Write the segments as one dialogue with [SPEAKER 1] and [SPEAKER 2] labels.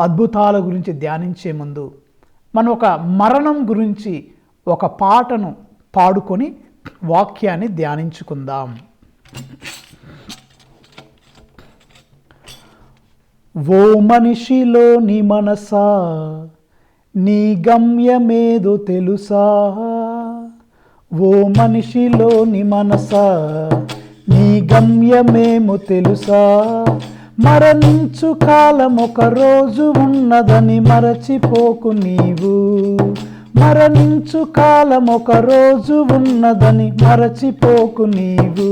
[SPEAKER 1] అద్భుతాల గురించి ధ్యానించే ముందు మనం ఒక మరణం గురించి ఒక పాటను పాడుకొని వాక్యాన్ని ధ్యానించుకుందాం. ఓ మనిషిలో నీ మనసా నీ గమ్యమేదో తెలుసా? ఓ మనిషిలో నీ మనసా నీ గమ్యమేమో తెలుసా? మరణించు కాలం ఒక రోజు ఉన్నదని మరచిపోకు నీవు. మరణించు కాలం ఒక రోజు ఉన్నదని మరచిపోకు నీవు.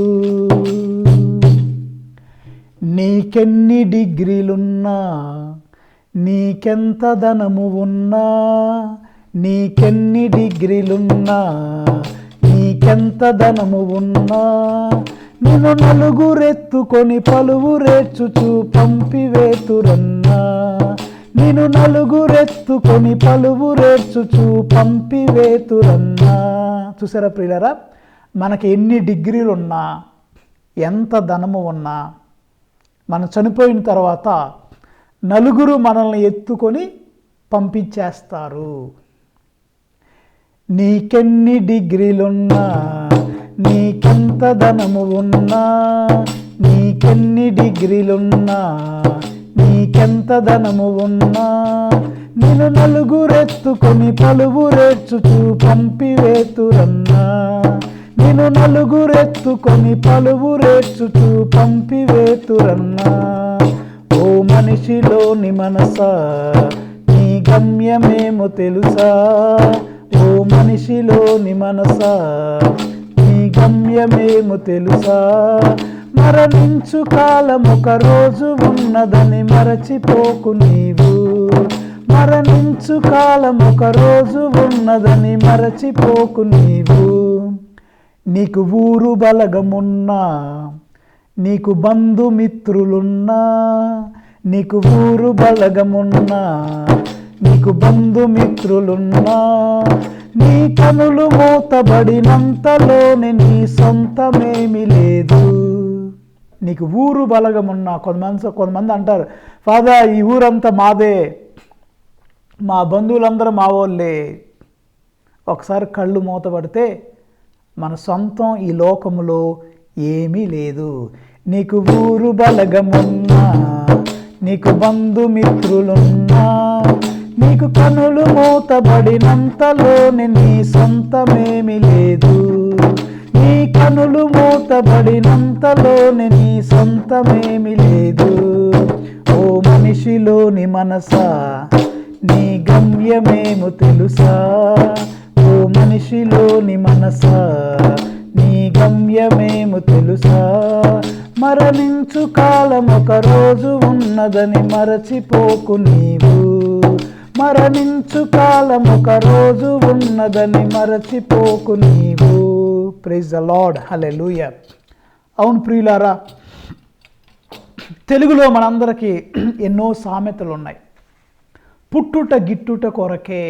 [SPEAKER 1] నీకెన్ని డిగ్రీలున్నా నీకెంత ధనము ఉన్నా నీకెన్ని డిగ్రీలున్నా నీకెంత ధనము ఉన్నా నిన్ను నలుగురెత్తుకొని పలువురేచుచు పంపివేతురన్నా. నిన్ను నలుగురెత్తుకొని పలువురేచుచు పంపివేతురన్నా. చూసారా ప్రియులరా? మనకి ఎన్ని డిగ్రీలు ఉన్నా ఎంత ధనము ఉన్నా మనం చనిపోయిన తర్వాత నలుగురు మనల్ని ఎత్తుకొని పంపించేస్తారు. నీకెన్ని డిగ్రీలున్నా ఎంత ధనము ఉన్నా నీకెన్ని డిగ్రీలున్నా నీకెంత ధనము ఉన్నా నేను నలుగురెత్తుకొని పలువురేర్చుచు పంపివేతురన్నా నేను నలుగురెత్తుకొని పలువురేర్చుచు పంపివేతురన్నా ఓ మనిషిలోని మనసా నీ గమ్యమేమో తెలుసా? ఓ మనిషిలోని మనసా గమ్యమేమో తెలుసా? మరణించు కాలం ఒక రోజు ఉన్నదని మరచిపోకు నీవు. మరణించు కాలం ఒక రోజు ఉన్నదని మరచిపోకు నీవు. నీకు ఊరు బలగమున్నా నీకు బంధుమిత్రులున్నా నీకు ఊరు బలగమున్నా నీకు బంధుమిత్రులున్నా నీ కనులు మూతబడినంతలోనే నీ సొంతమేమి లేదు. నీకు ఊరు బలగమున్నా కొంతమంది కొంతమంది అంటారు ఫాదర్ ఈ ఊరంతా మాదే. మా బంధువులందరూ మా వాళ్ళే. ఒకసారి కళ్ళు మూతపడితే మన సొంతం ఈ లోకములో ఏమీ లేదు. నీకు ఊరు బలగమున్నా నీకు బంధుమిత్రులున్నా నీకు కనులు మూతబడినంతలోని నీ సొంతమేమి లేదు. నీ కనులు మూతబడినంతలోని నీ సొంతమేమి లేదు. ఓ మనిషిలోని మనసా నీ గమ్యమేము తెలుసా? ఓ మనిషిలోని మనసా నీ గమ్యమేము తెలుసా? మరణించు కాలం ఒక రోజు ఉన్నదని మరచిపోకు నీవు. మరణించు కాలం ఒక రోజు ఉన్నదని మరచిపోకు నీవు. ప్రైజ్ ద లార్డ్ హలెలూయ అవును ప్రియులారా తెలుగులో మనందరికీ ఎన్నో సామెతలు ఉన్నాయి పుట్టుట గిట్టుట కొరకే